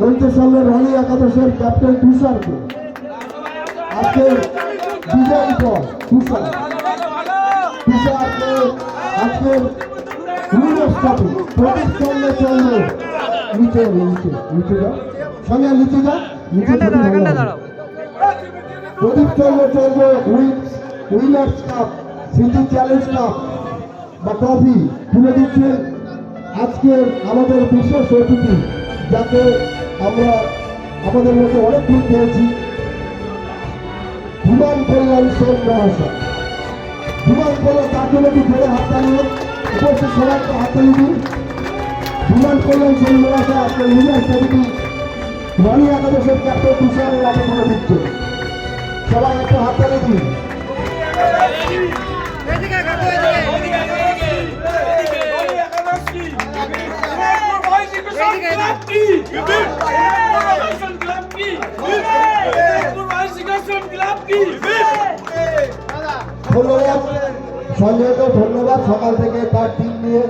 মঞ্চের সামনে রনি একাদশের ক্যাপ্টেন তুষারকে। আজকে বিজয় পর তুষার। তুষারকে আজকে উইনার্স ট্রফি চন্দ্র চন্দ্র নিচে নিচে নিচে যাও। সঙ্গে নিচে যাও নিচে এখানটা দাঁড়াও এখানটা দাঁড়াও। দাঁড়াও Pradip Chandra Chandra winners cup city challenge cup বা ট্রফি। তুলে দিচ্ছেন আজকে আমাদের বিশেষ অতিথি যাকে আমরা আমাদের মধ্যে অনেক দিন পেয়েছি বিমান কল্যাণ সেন মহাশয়। বিমান কল্যাণ তাকে নাকি ধরে হাততালি উপস্থিত সবাইকে হাততালি দিন। বিমান কল্যাণ সেন মহাশয় আজকে উইনার্স ট্রফিটি রনি একাদশের ক্যাপ্টেন তুষারের হাতে তুলে দিচ্ছে। সবাই একটু হাততালি দিন। ধন্যবাদ সঞ্জয়কে ধন্যবাদ সকাল থেকে তার টিম নিয়ে।